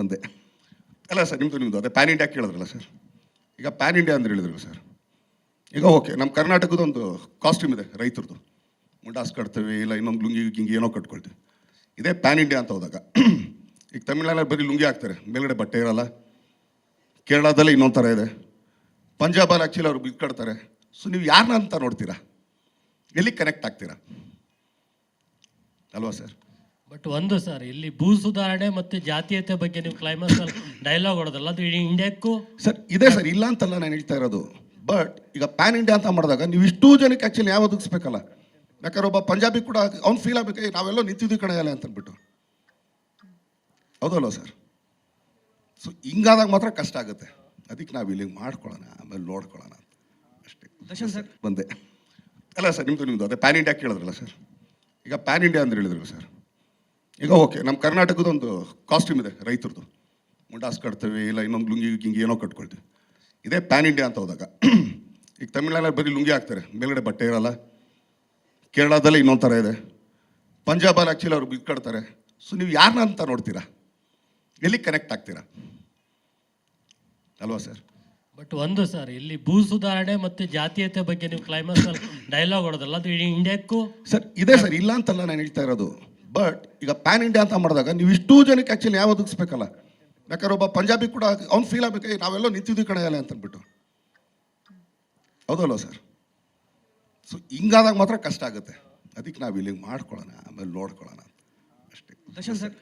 ಬಂದೆ. ಅಲ್ಲ ಸರ್ ನಿಮ್ಮದು ನಿಮ್ಮದು ಅದೇ ಪ್ಯಾನ್ ಇಂಡಿಯಾ ಕೇಳಿದ್ರಲ್ಲ ಸರ್. ಈಗ ಪ್ಯಾನ್ ಇಂಡಿಯಾ ಅಂದ್ರೆ ಹೇಳಿದ್ರಲ್ಲ ಸರ್. ಈಗ ಓಕೆ ನಮ್ಮ ಕರ್ನಾಟಕದ ಒಂದು ಕಾಸ್ಟ್ಯೂಮ್ ಇದೆ ರೈತರದು. ಮುಂಡಾಸ್ ಕಟ್ತೇವೆ, ಇಲ್ಲ ಇನ್ನೊಂದು ಲುಂಗಿ ಗಿಂಗಿ ಏನೋ ಕಟ್ಕೊಳ್ತೀವಿ. ಇದೇ ಪ್ಯಾನ್ ಇಂಡಿಯಾ ಅಂತ ಹೋದಾಗ, ಈಗ ತಮಿಳ್ನಾಡಲ್ಲಿ ಬರೀ ಲುಂಗಿ ಹಾಕ್ತಾರೆ, ಮೇಲ್ಗಡೆ ಬಟ್ಟೆ ಇರಲ್ಲ. ಕೇರಳದಲ್ಲಿ ಇನ್ನೊಂದು ಥರ ಇದೆ. ಪಂಜಾಬಲ್ಲಿ ಆ್ಯಕ್ಚುಲಿ ಅವ್ರು ಕಟ್ತಾರೆ. ಸೊ ನೀವು ಯಾರನ್ನ ಅಂತ ನೋಡ್ತೀರಾ? ಎಲ್ಲಿ ಕನೆಕ್ಟ್ ಆಗ್ತೀರಾ? ಅಲ್ವಾ ಸರ್? ಬಟ್ ಒಂದು ಸರ್ ಇಲ್ಲಿ ಭೂ ಸುಧಾರಣೆ ಮತ್ತು ಜಾತೀಯತೆ ಬಗ್ಗೆ ನೀವು ಕ್ಲೈಮಾಕ್ಸ್ ಡೈಲಾಗ್ ಹೊಡೋದಲ್ಲ ಅದು ಇಡೀ ಇಂಡಿಯಾಕ್ಕೂ ಸರ್ ಇದೆ ಸರ್ ಇಲ್ಲ ಅಂತಲ್ಲ ನಾನು ಹೇಳ್ತಾ ಇರೋದು. ಬಟ್ ಈಗ ಪ್ಯಾನ್ ಇಂಡಿಯಾ ಅಂತ ಮಾಡಿದಾಗ ನೀವು ಇಷ್ಟು ಜನಕ್ಕೆ ಆ್ಯಕ್ಚುಲಿ ಯಾವ ಒದಗಿಸ್ಬೇಕಲ್ಲ ಯಾಕಂದ್ರೆ ಒಬ್ಬ ಪಂಜಾಬಿ ಕೂಡ ಅವ್ನು ಫೀಲ್ ಆಗಬೇಕು "ಏ, ನಾವೆಲ್ಲೋ ನಿಂತಿದ್ದು ಕಡೆ ಅಂತ ಅಂದ್ಬಿಟ್ಟು ಹೌದಲ್ವ ಸರ್ ಸೊ ಹಿಂಗಾದಾಗ ಮಾತ್ರ ಕಷ್ಟ ಆಗುತ್ತೆ. ಅದಕ್ಕೆ ನಾವು ಇಲ್ಲಿ ಮಾಡ್ಕೊಳ್ಳೋಣ ಆಮೇಲೆ ನೋಡ್ಕೊಳ್ಳೋಣ ಅಷ್ಟೇ. ದರ್ಶನ್ ಸರ್. ಬಂದೆ. ಅಲ್ಲ ಸರ್ ನಿಮ್ಮದು ನಿಮ್ಮದು ಅದೇ ಪ್ಯಾನ್ ಇಂಡಿಯಾ ಕೇಳಿದ್ರಲ್ಲ ಸರ್ ಈಗ ಪ್ಯಾನ್ ಇಂಡಿಯಾ ಅಂದ್ರೆ ಹೇಳಿದ್ರಲ್ಲ ಸರ್ ಈಗ ಓಕೆ ನಮ್ಮ ಕರ್ನಾಟಕದ ಒಂದು ಕಾಸ್ಟ್ಯೂಮ್ ಇದೆ ರೈತರದ್ದು ಮುಂಡಾಸ್ ಕಟ್ತೇವೆ ಇಲ್ಲ ಇನ್ನೊಂದು ಲುಂಗಿ ಗಿಂಗಿ ಏನೋ ಕಟ್ಕೊಳ್ತೀವಿ. ಇದೇ ಪ್ಯಾನ್ ಇಂಡಿಯಾ ಅಂತ ಹೋದಾಗ ಈಗ ತಮಿಳ್ನಾಡಲ್ಲಿ ಬರೀ ಲುಂಗಿ ಹಾಕ್ತಾರೆ ಮೇಲ್ಗಡೆ ಬಟ್ಟೆ ಇರಲ್ಲ. ಕೇರಳದಲ್ಲಿ ಇನ್ನೊಂದು ಥರ ಇದೆ. ಪಂಜಾಬಲ್ಲಿ ಆ್ಯಕ್ಚುಲಿ ಅವ್ರು ಕಟ್ತಾರೆ ಸೊ ನೀವು ಯಾರನ್ನ ಅಂತ ನೋಡ್ತೀರಾ? ಎಲ್ಲಿ ಕನೆಕ್ಟ್ ಆಗ್ತೀರಾ? ಅಲ್ವಾ ಸರ್ ಬಟ್ ಒಂದು ಸರ್ ಇಲ್ಲಿ ಭೂ ಸುಧಾರಣೆ ಮತ್ತು ಜಾತೀಯತೆ ಬಗ್ಗೆ ನೀವು ಕ್ಲೈಮ್ಯಾಕ್ಸ್ ಡೈಲಾಗ್ ಹೊಡೋದಲ್ಲ ಅದು ಇಡೀ ಇಂಡಿಯಾಕ್ಕೂ ಸರ್ ಇದೆ ಸರ್ ಇಲ್ಲ ಅಂತಲ್ಲ ನಾನು ಹೇಳ್ತಾ ಇರೋದು. ಬಟ್ ಈಗ ಪ್ಯಾನ್ ಇಂಡಿಯಾ ಅಂತ ಮಾಡಿದಾಗ ನೀವು ಇಷ್ಟೂ ಜನಕ್ಕೆ ಆ್ಯಕ್ಚುಲಿ ಯಾವ ಒದಗಿಸ್ಬೇಕಲ್ಲ. ಯಾಕಂದ್ರೆ ಒಬ್ಬ ಪಂಜಾಬಿ ಕೂಡ ಅವ್ನು ಫೀಲ್ ಆಗ್ಬೇಕು "ಏ, ನಾವೆಲ್ಲೋ ನಿಂತಿದ್ದೀವಿ ಕಣೆಯಲ್ಲ ಅಂತ ಅಂದ್ಬಿಟ್ಟು. ಹೌದಲ್ವ ಸರ್ ಸೊ ಹಿಂಗಾದಾಗ ಮಾತ್ರ ಕಷ್ಟ ಆಗುತ್ತೆ. ಅದಕ್ಕೆ ನಾವು ಇಲ್ಲಿಗೆ ಮಾಡ್ಕೊಳ್ಳೋಣ ಆಮೇಲೆ ನೋಡ್ಕೊಳ್ಳೋಣ ಅಷ್ಟೇ. ಸರ್